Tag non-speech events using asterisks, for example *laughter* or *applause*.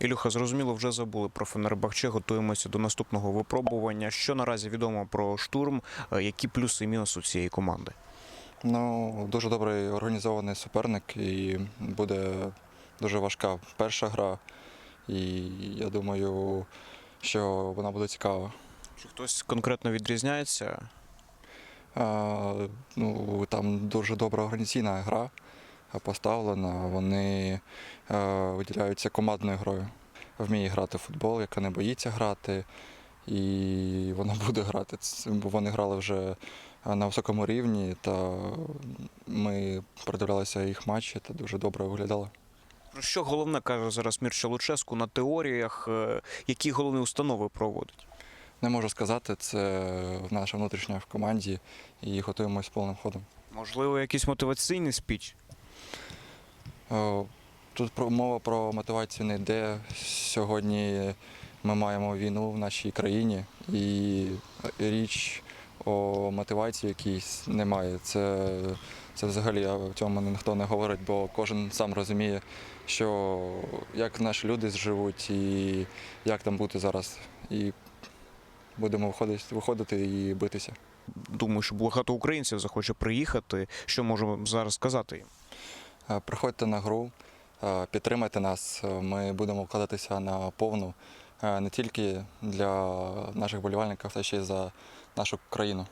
Ілюха, зрозуміло, вже забули про Фенербахче. Готуємося до наступного випробування. Що наразі відомо про штурм? Е, Які плюси і мінуси у цієї команди? Ну, дуже добрий організований суперник і буде дуже важка перша гра. І я думаю, що вона буде цікава. Чи хтось конкретно відрізняється? А, ну, там дуже добра організаційна гра поставлена. Вони е, виділяються командною грою. Вміє грати в футбол, яка не боїться грати, і вона *laughs* буде грати. Бо вони грали вже на високому рівні, та ми продивлялися їх матчі та дуже добре виглядали. Що головне каже зараз Мірча Луческу на теоріях? Е, Які головні установи проводить? Не можу сказати, це наша внутрішня в команді і готуємось повним ходом. Можливо, якийсь мотиваційний спіч? Е, Тут мова про мотивацію не йде. Сьогодні ми маємо війну в нашій країні, і річ о мотивації якійсь немає. Це, це взагалі в цьому ніхто не говорить, бо кожен сам розуміє, що як наші люди живуть і як там бути зараз. І будемо виходити, виходити і битися. Думаю, що багато українців захоче приїхати. Що можемо зараз сказати їм? Е, Приходьте на гру, е, підтримайте нас. Е, Ми будемо вкладатися на повну не тільки для наших болівальників, а ще й за нашу країну.